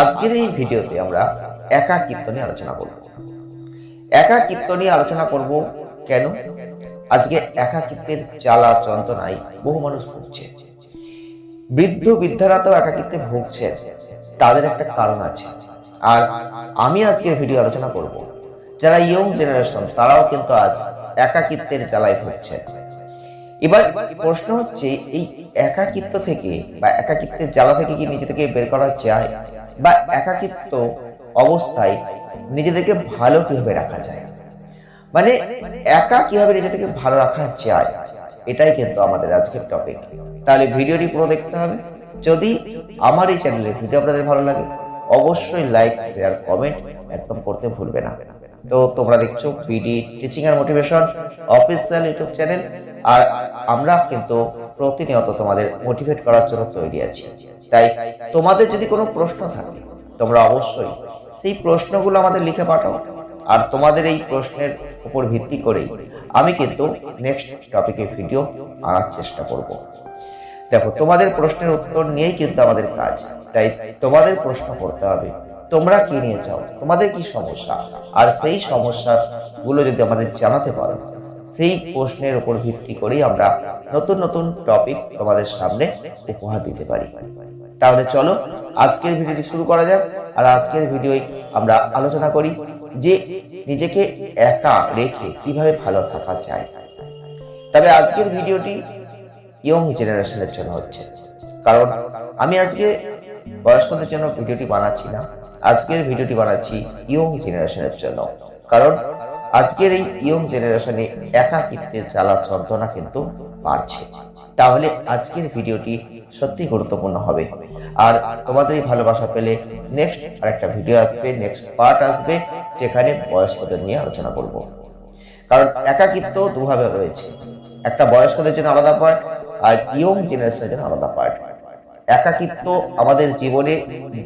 আজকের এই ভিডিওতে আমরা একাকিত্ব নিয়ে আলোচনা করব। একাকিত্ব নিয়ে আলোচনা করব কেন? আজকে একাকিত্বের জ্বালা যন্ত্রণায় বহু মানুষ ভুগছে। বৃদ্ধ বৃদ্ধারা তো একাকিত্বে ভুগছে তাদের একটা কারণ আছে। আর আমি আজকের ভিডিও আলোচনা করব, যারা ইয়ং জেনারেশন তারাও কিন্তু আজ একাকিত্বের জ্বালায় ভুগছে এবার প্রশ্ন হচ্ছে, এই একাকিত্ব থেকে বা একাকিত্বের জ্বালা থেকে কি নিজে থেকে বের করা যায়? বা একাকিত্ব অবস্থায় নিজেদেরকে ভালো কীভাবে রাখা যায়? মানে একা কীভাবে নিজেদেরকে ভালো রাখা যায়? এটাই কিন্তু আমাদের আজকের টপিক তাহলে ভিডিওটি পুরো দেখতে হবে। যদি আমার এই চ্যানেলের ভিডিও আপনাদের ভালো লাগে, অবশ্যই লাইক শেয়ার কমেন্ট একদম করতে ভুলবে না। তো তোমরা দেখছ বিডি টিচিং আর মোটিভেশন অফিসিয়াল ইউটিউব চ্যানেল আর আমরা কিন্তু প্রতিনিয়ত তোমাদের মোটিভেট করার জন্য তৈরি আছি। তাই তোমাদের যদি কোনো প্রশ্ন থাকে, তোমরা অবশ্যই সেই প্রশ্নগুলো আমাদের লিখে পাঠাও। আর তোমাদের এই প্রশ্নের উপর ভিত্তি করেই আমি কিন্তু নেক্সট টপিকে ভিডিও আনার চেষ্টা করব। দেখো, তোমাদের প্রশ্নের উত্তর নিয়েই কিন্তু আমাদের কাজ। তাই তোমাদের প্রশ্ন করতে হবে, তোমরা কি নিয়ে চাও? তোমাদের কি সমস্যা? আর সেই সমস্যাগুলো যদি আমাদের জানাতে পারো, সেই প্রশ্নের উপর ভিত্তি করেই আমরা নতুন নতুন টপিক তোমাদের সামনে উপহার দিতে পারি। তাহলে চলো আজকের ভিডিওটি শুরু করা যাক। আর আজকের ভিডিওয় আমরা আলোচনা করি যে নিজেকে একা রেখে কীভাবে ভালো থাকা যায়। তবে আজকের ভিডিওটি ইয়ং জেনারেশনের জন্য হচ্ছে। কারণ আমি আজকে বয়স্কদের জন্য ভিডিওটি বানাচ্ছি না। আজকের ভিডিওটি বানাচ্ছি ইয়ং জেনারেশনের জন্য। কারণ আজকের এই ইয়ং জেনারেশনে একাকিত্বের জ্বালা যন্ত্রণা কিন্তু বাড়ছে। তাহলে আজকের ভিডিওটি সত্যি গুরুত্বপূর্ণ হবে। আর তোমাদের এই ভালোবাসা পেলে নেক্সট আরেকটা ভিডিও আসবে নেক্সট পার্ট আসবে, যেখানে বয়স্কদের নিয়ে আলোচনা করব। কারণ একাকিত্ব দুভাবে রয়েছে। একটা বয়স্কদের জন্য আলাদা পার্ট আর ইয়ং জেনারেশনের জন্য আলাদা পার্ট একাকিত্ব আমাদের জীবনে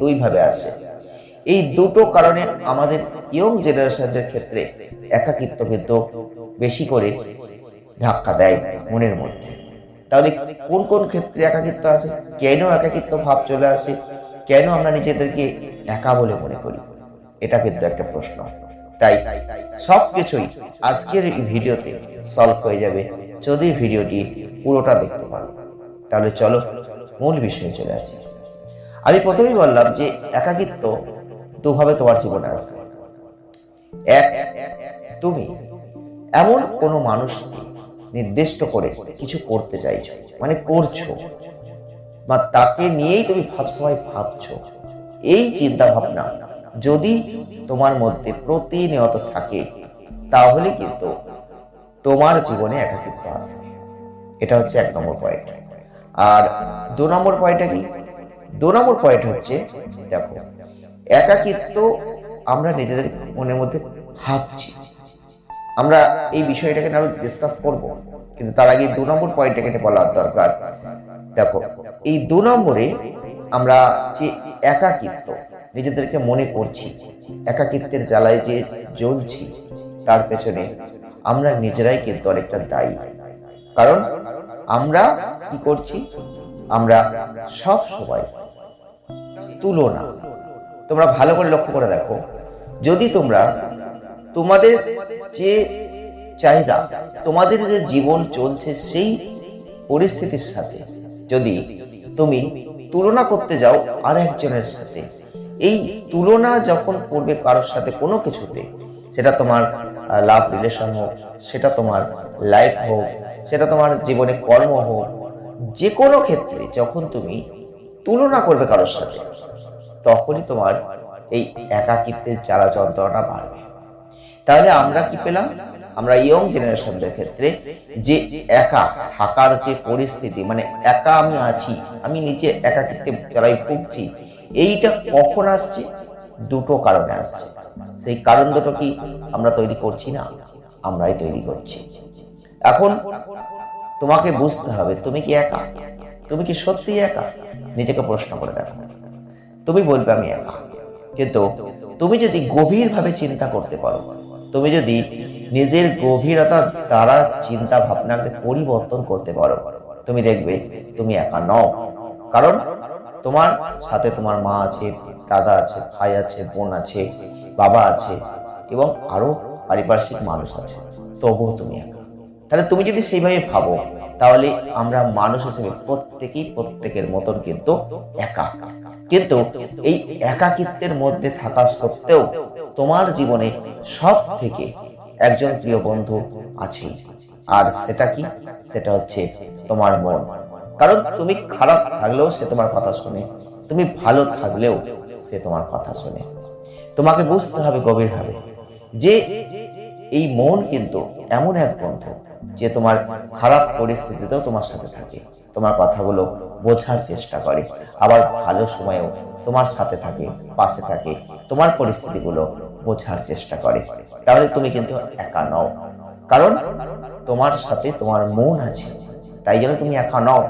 দুইভাবে আসে। এই দুটো কারণে আমাদের ইয়ং জেনারেশনের ক্ষেত্রে একাকিত্ব কিন্তু বেশি করে ধাক্কা দেয় মনের মধ্যে। তাহলে কোন কোন ক্ষেত্রে একাকিত্ব আসে কেন একাকিত্ব ভাব চলে আসে? কেন আমরা নিজেদেরকে একা বলে মনে করি? এটা কিন্তু একটা প্রশ্ন। তাই সব কিছুই আজকের ভিডিওতে সলভ হয়ে যাবে। যদি ভিডিওটি পুরোটা দেখতে পারো, তাহলে চলো মূল বিষয়ে চলে আসি। আমি প্রথমেই বললাম যে একাকিত্ব দুভাবে তোমার জীবনে আসবে। এক, তুমি এমন কোনো মানুষকে নির্দিষ্ট করে কিছু করতে চাইছো মানে করছ। বা তাকে নিয়েই তুমি সবসময় ভাবছ। এই চিন্তা ভাবনা যদি তোমার মধ্যে প্রতিনিয়ত থাকে, তাহলে কিন্তু তোমার জীবনে একাকিত্ব আসবে এটা হচ্ছে এক নম্বর পয়েন্ট আর দু নম্বর পয়েন্টটা কি? দু নম্বর পয়েন্ট হচ্ছে, দেখো, একাকিত্ব আমরা নিজেদের মনের মধ্যে ভাবছি। আমরা এই বিষয়টাকে আরও ডিসকাস করব। কিন্তু তার আগে দু নম্বর পয়েন্টটাকে কেটে বলার দরকার। দেখো, এই দু নম্বরে আমরা যে একাকিত্ব নিজেদেরকে মনে করছি, একাকিত্বের জ্বালায় যে জ্বলছি, তার পেছনে আমরা নিজেরাই কিন্তু অনেকটা দায়ী। কারণ আমরা কি করছি? আমরা সব সময় তুলনা। তোমরা ভালো করে লক্ষ্য করে দেখো, যদি তোমরা তোমাদের যে চাহিদা, তোমাদের যে জীবন চলছে সেই পরিস্থিতির সাথে, যদি তুমি তুলনা করতে যাও আর একজনের সাথে, এই তুলনা যখন করবে কারোর সাথে কোনো কিছুতে, সেটা তোমার লাভ রিলেশন হোক, সেটা তোমার লাইফ হোক, সেটা তোমার জীবনে কর্ম হোক যে কোনো ক্ষেত্রে যখন তুমি তুলনা করবে কারোর সাথে, তখনই তোমার এই একাকিত্বের জ্বালা যন্ত্রণা বাড়বে। তাহলে আমরা কি পেলাম? আমরা ইয়ং জেনারেশনদের ক্ষেত্রে যে একা থাকার যে পরিস্থিতি মানে একা আমি আছি, আমি নিচে একাকিত্বে জ্বালাই ভুগছি এইটা কখন আসছে? দুটো কারণে আসছে। সেই কারণ দুটো কি আমরা তৈরি করছি না? আমরাই তৈরি করছি। এখন তোমাকে বুঝতে হবে, তুমি কি একা? তুমি কি সত্যি একা? নিজেকে প্রশ্ন করে দেখো। তুমি বলবে আমি একা। কিন্তু তুমি যদি গভীরভাবে চিন্তা করতে পারো তুমি যদি নিজের গভীরতা দ্বারা চিন্তা ভাবনাকে পরিবর্তন করতে পারো, তুমি দেখবে তুমি একা নও। কারণ তোমার সাথে তোমার মা আছে, দাদা আছে, ভাই আছে, বোন আছে, বাবা আছে এবং আরও পারিপার্শ্বিক মানুষ আছে, তবুও তুমি একা। তাহলে তুমি যদি সেইভাবে ভাবো, তাহলে আমরা মানুষ হিসেবে প্রত্যেকেই প্রত্যেকের মতন কিন্তু একা। কিন্তু এই একাকিত্বের মধ্যে থাকা সত্ত্বেও তোমার জীবনে সব থেকে একজন প্রিয় বন্ধু আছেই আর সেটা কি? সেটা হচ্ছে তোমার মন। কারণ তুমি খারাপ থাকলেও সে তোমার কথা শুনে। তুমি ভালো থাকলেও সে তোমার কথা শুনে। তোমাকে বুঝতে হবে গভীরভাবে যে এই মন কিন্তু এমন এক বন্ধু। যে তোমার খারাপ পরিস্থিতিতেও তোমার সাথে থাকে। তোমার কথাগুলো বোঝার চেষ্টা করে। আবার ভালো সময়েও তোমার সাথে থাকে, পাশে থাকে। তোমার পরিস্থিতিগুলো বোঝার চেষ্টা করে। তাহলে তুমি কিন্তু একা নও। কারণ তোমার সাথে তোমার মন আছে। তাই জন্য তুমি একা নও।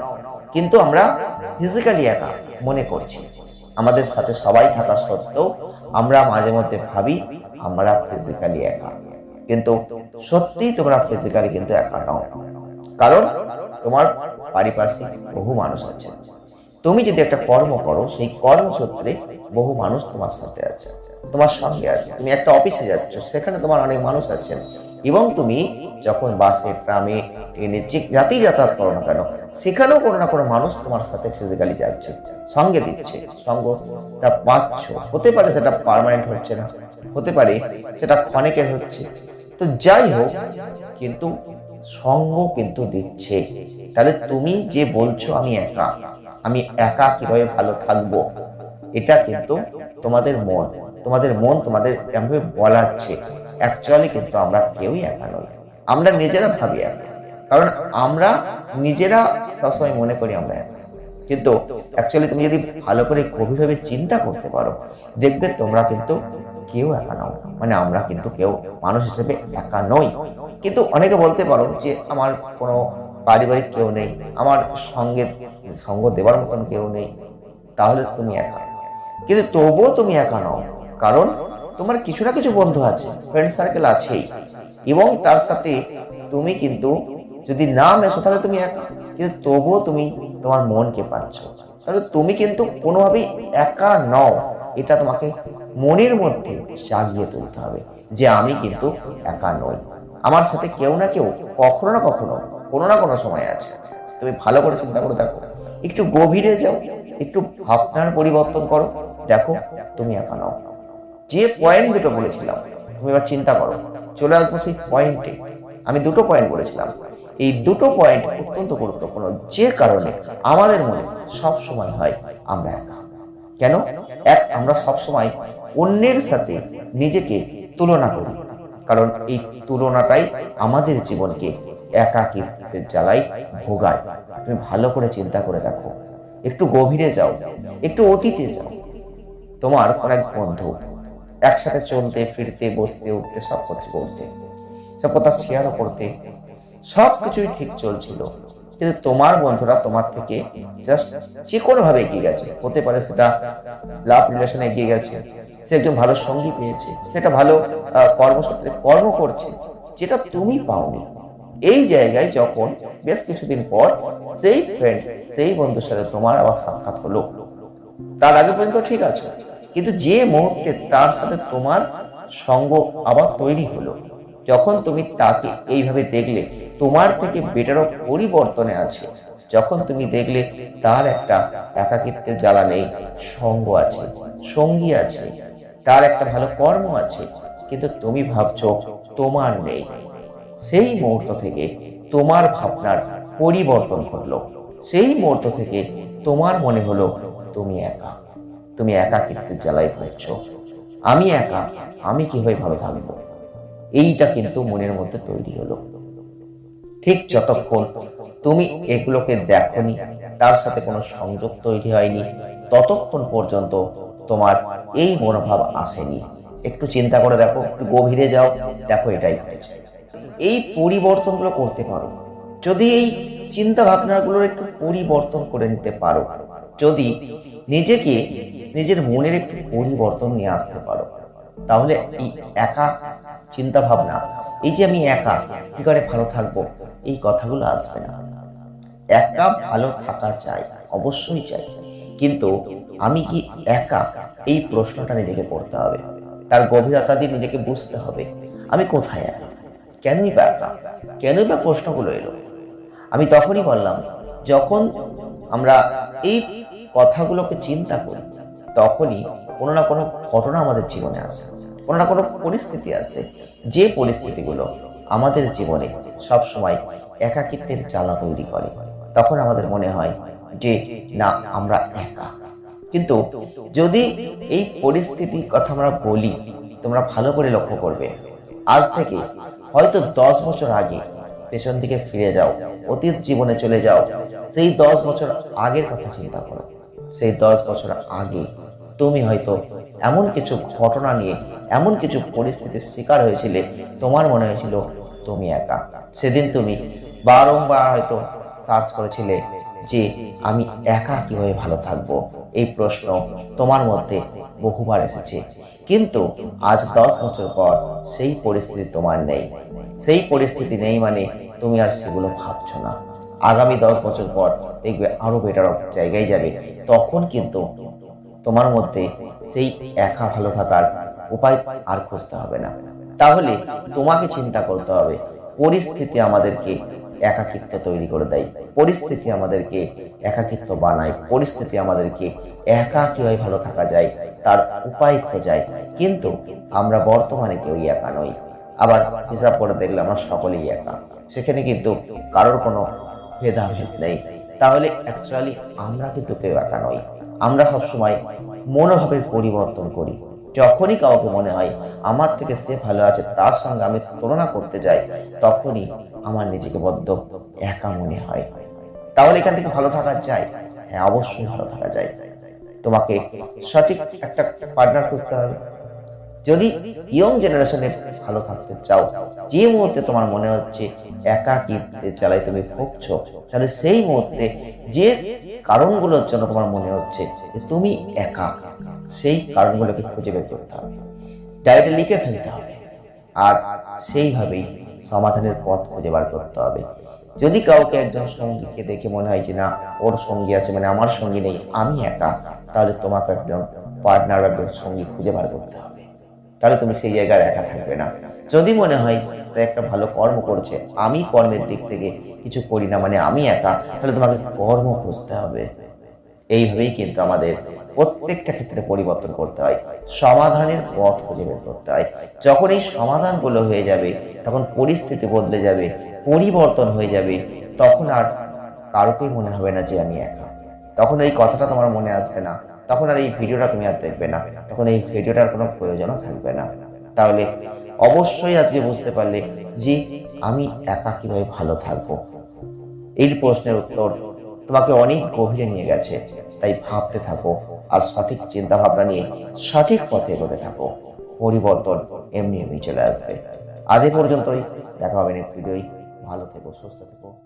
কিন্তু আমরা ফিজিক্যালি একা মনে করছি। আমাদের সাথে সবাই থাকা সত্ত্বেও আমরা মাঝে মধ্যে ভাবি আমরা ফিজিক্যালি একা। কিন্তু সত্যি তোমরা ফিজিক্যালি কিন্তু একা নও। কারণ তোমার পারিপার্শ্বিক বহু মানুষ আছে। তুমি যদি একটা কর্ম করো, সেই কর্মসূত্রে বহু মানুষ তোমার সাথে আছে, তোমার সঙ্গে আছে। তুমি একটা অফিসে যাচ্ছ, সেখানে তোমার অনেক মানুষ আছেন। এবং তুমি যখন বাসে, ট্রামে, ট্রেনে যে যাতেই যাতায়াত করো না কেন, সেখানেও কোনো না কোনো মানুষ তোমার সাথে ফিজিক্যালি যাচ্ছে, সঙ্গে দিচ্ছে সঙ্গটা পাচ্ছ। হতে পারে সেটা পার্মানেন্ট হচ্ছে না। হতে পারে সেটা ক্ষণিকের হচ্ছে। তো যাই হোক, কিন্তু সঙ্গ কিন্তু দিচ্ছে। তাহলে তুমি যে বলছো আমি একা আমি একা কীভাবে ভালো থাকব? এটা কিন্তু তোমাদের মন তোমাদের মন তোমাদের এমনভাবে বলাচ্ছে। অ্যাকচুয়ালি কিন্তু আমরা কেউই একা নই। আমরা নিজেরা ভাবি একা। কারণ আমরা নিজেরা সবসময় মনে করি আমরা একা। কিন্তু অ্যাকচুয়ালি তুমি যদি ভালো করে গভীরভাবে চিন্তা করতে পারো, দেখবে তোমরা কিন্তু কেউ একা নও মানে আমরা কিন্তু কেউ মানুষ হিসেবে একা নই। কিন্তু অনেকে বলতে পারো যে আমার কোনো পারিবারিক কেউ নেই, আমার সঙ্গে সঙ্গ দেওয়ার মতন কেউ নেই, তাহলে তুমি একা। কিন্তু তবুও তুমি একা নও, কারণ তোমার কিছু না কিছু বন্ধু আছে ফ্রেন্ড সার্কেল আছেই। এবং তার সাথে তুমি কিন্তু যদি না মেশো, তাহলে তুমি একা। কিন্তু তবুও তুমি তোমার মনকে পাচ্ছ। তাহলে তুমি কিন্তু কোনোভাবেই একা নও। এটা তোমাকে মনের মধ্যে জাগিয়ে তুলতে হবে যে আমি কিন্তু একা নই। আমার সাথে কেউ না কেউ কখনো না কখনো কোনো না কোনো সময় আছে। তুমি ভালো করে চিন্তা করে দেখো। একটু গভীরে যাও, একটু ভাবনার পরিবর্তন করো। দেখো, তুমি একা নও। যে পয়েন্ট দুটো বলেছিলাম, তুমি এবার চিন্তা করো। চলে আসব সেই পয়েন্টে আমি দুটো পয়েন্ট বলেছিলাম। এই দুটো পয়েন্ট অত্যন্ত গুরুত্বপূর্ণ। যে কারণে আমাদের মনে সব সময় হয় আমরা একা। কেন? এক, আমরা সব সময় অন্যের সাথে নিজেকে তুলনা করি। কারণ এই তুলনাটাই আমাদের জীবনকে একাকিত্বের জ্বালাই ভোগায়। তুমি ভালো করে চিন্তা করে দেখো। একটু গভীরে যাও, একটু অতীতে যাও। তোমার কোন এক বন্ধু একসাথে চলতে, ফিরতে, বসতে, উঠতে, সব কিছু করতে সব কথা শেয়ারও করতে সব কিছুই ঠিক চলছিল। কিন্তু তোমার বন্ধুরা তোমার থেকে জাস্ট যে কোনো ভাবে এগিয়ে গেছে। হতে পারে সেটা লাভ রিলেশনে এগিয়ে গেছে, সে একজন ভালো সঙ্গী পেয়েছে সেটা ভালো কর্মসূত্রে কর্ম করছে, যেটা তুমি পাওনি। এই জায়গায় যখন বেশ কিছুদিন পর সেই ফ্রেন্ড সেই বন্ধুর সাথে তোমার আবার সাক্ষাৎ হলো। তার আগে পর্যন্ত ঠিক আছে, কিন্তু যে মুহূর্তে তার সাথে তোমার সঙ্গ আবার তৈরি হলো, যখন তুমি তাকে এইভাবে দেখলে তোমার থেকে বেটারও পরিবর্তনে আছে। যখন তুমি দেখলে তার একটা একাকিত্বের জ্বালা নেই, সঙ্গ আছে, সঙ্গী আছে, তার একটা ভালো কর্ম আছে, কিন্তু তুমি ভাবছ তোমার নেই। সেই মুহূর্ত থেকে তোমার ভাবনার পরিবর্তন ঘটলো। সেই মুহূর্ত থেকে তোমার মনে হলো তুমি একা, তুমি একাকিত্বের জ্বালায় করছ আমি একা, আমি কীভাবে ভালো থাকব? এইটা কিন্তু মনের মধ্যে তৈরি হলো। ঠিক যতক্ষণ তুমি এগুলোকে দেখনি, তার সাথে কোনো সংযোগ তৈরি হয়নি, ততক্ষণ পর্যন্ত তোমার এই মনোভাব আসেনি। একটু চিন্তা করে দেখো, একটু গভীরে যাও, দেখো এটাই হয়েছে। এই পরিবর্তনগুলো করতে পারো। যদি এই চিন্তা ভাবনাগুলোর একটু পরিবর্তন করে নিতে পারো, যদি নিজেকে, নিজের মনের একটু পরিবর্তন নিয়ে আসতে পারো, তাহলে এই একা চিন্তা ভাবনা এই যে আমি একা, কি করে ভালো থাকব এই কথাগুলো আসবে না। একা ভালো থাকা চাই, অবশ্যই চাই। কিন্তু আমি কি একা এই প্রশ্নটা নিজেকে করতে হবে? তার গভীরতা দিয়ে নিজেকে বুঝতে হবে। আমি কোথায় একা? কেনই বা একা? কেনই বা প্রশ্নগুলো এলো? আমি তখনই বললাম, যখন আমরা এই কথাগুলোকে চিন্তা করি, তখনই কোনো না কোনো ঘটনা আমাদের জীবনে আসে। কোনো না কোনো পরিস্থিতি আসে। যে পরিস্থিতিগুলো আমাদের জীবনে সবসময় একাকিত্বের জ্বালা তৈরি করে। তখন আমাদের মনে হয় যে, না, আমরা একা। কিন্তু যদি এই পরিস্থিতির কথা আমরা বলি, তোমরা ভালো করে লক্ষ্য করবে, আজ থেকে হয়তো দশ বছর আগে পেছন দিকে ফিরে যাও, অতীত জীবনে চলে যাও, সেই দশ বছর আগের কথা চিন্তা করো। সেই দশ বছর আগে তুমি হয়তো এমন কিছু ঘটনা নিয়ে, এমন কিছু পরিস্থিতির শিকার হয়েছিলে, তোমার মনে হয়েছিল তুমি একা। সেদিন তুমি বারংবার হয়তো সার্চ করেছিলে যে আমি একা কীভাবে ভালো থাকব। এই প্রশ্ন তোমার মধ্যে বহুবার এসেছে। কিন্তু আজ দশ বছর পর সেই পরিস্থিতি তোমার নেই। সেই পরিস্থিতি নেই মানে তুমি আর সেগুলো ভাবছ না। আগামী দশ বছর পর দেখবে আরও বেটার জায়গায় যাবে। তখন কিন্তু তোমার মধ্যে সেই একা ভালো থাকার উপায় আর খুঁজতে হবে না। তাহলে তোমাকে চিন্তা করতে হবে। পরিস্থিতি আমাদেরকে একাকিত্ব তৈরি করে দেয়। পরিস্থিতি আমাদেরকে একাকিত্ব বানায়। পরিস্থিতি আমাদেরকে একা কীভাবে ভালো থাকা যায়, তার উপায় খোঁজায়। কিন্তু আমরা বর্তমানে কেউ একা নই। আবার হিসাব করে দেখলে আমরা সকলেই একা। সেখানে কিন্তু কারোর কোনো ভেদাভেদ নেই। তাহলে অ্যাকচুয়ালি আমরা কিন্তু কেউ একা নই। আমরা সবসময় মনোভাবের পরিবর্তন করি। যখনই কাউকে মনে হয় আমার থেকে সে ভালো আছে, তার সঙ্গে আমি তুলনা করতে যাই, তখনই আমার নিজেকে বদ্ধ, একা মনে হয়। তাহলে এখান থেকে ভালো থাকা যায়? হ্যাঁ অবশ্যই ভালো থাকা যায়। তোমাকে সঠিক একটা পার্টনার খুঁজতে হবে। যদি ইয়ং জেনারেশনে ভালো থাকতে চাও, যে মুহূর্তে তোমার মনে হচ্ছে একাকিত্বে চালাই তুমি ভুগছো তাহলে সেই মুহূর্তে যে কারণগুলোর জন্য তোমার মনে হচ্ছে যে তুমি একা, সেই কারণগুলোকে খুঁজে বের করতে হবে। ডায়েটে লিখে ফেলতে হবে। আর সেইভাবেই সমাধানের পথ খুঁজে বার করতে হবে। যদি কাউকে একজন সঙ্গীকে দেখে মনে হয় যে না, ওর সঙ্গী আছে মানে আমার সঙ্গী নেই, আমি একা, তাহলে তোমাকে একজন পার্টনার একজন সঙ্গী খুঁজে বার করতে হবে। তাহলে তুমি সেই জায়গায় একা থাকবে না। যদি মনে হয় সে একটা ভালো কর্ম করছে। আমি কর্মের দিক থেকে কিছু করি না মানে আমি একা। তাহলে তোমাকে কর্ম খুঁজতে হবে। এইভাবেই কিন্তু আমাদের প্রত্যেকটা ক্ষেত্রে পরিবর্তন করতে হয়। সমাধানের পথ খুঁজে বের করতে হয়। যখন এই সমাধানগুলো হয়ে যাবে, তখন পরিস্থিতি বদলে যাবে, পরিবর্তন হয়ে যাবে, তখন আর কারোকেই মনে হবে না যে আমি একা। তখন এই কথাটা তোমার মনে আসবে না। তখন আর এই ভিডিওটা তুমি আর দেখবে না। তখন এই ভিডিওটার কোনো প্রয়োজনও থাকবে না। তাহলে অবশ্যই আজকে বুঝতে পারলে যে আমি একা কীভাবে ভালো থাকব। এই প্রশ্নের উত্তর তোমাকে অনেক গভীরে নিয়ে গেছে, তাই ভাবতে থাকো আর সঠিক চিন্তা ভাবনা নিয়ে সঠিক পথে এগোতে থাকো। পরিবর্তন এমনি এমনি চলে আসবে। আজ পর্যন্তই। দেখা হবে নেক্সট ভিডিওই ভালো থেকো, সুস্থ থেকো।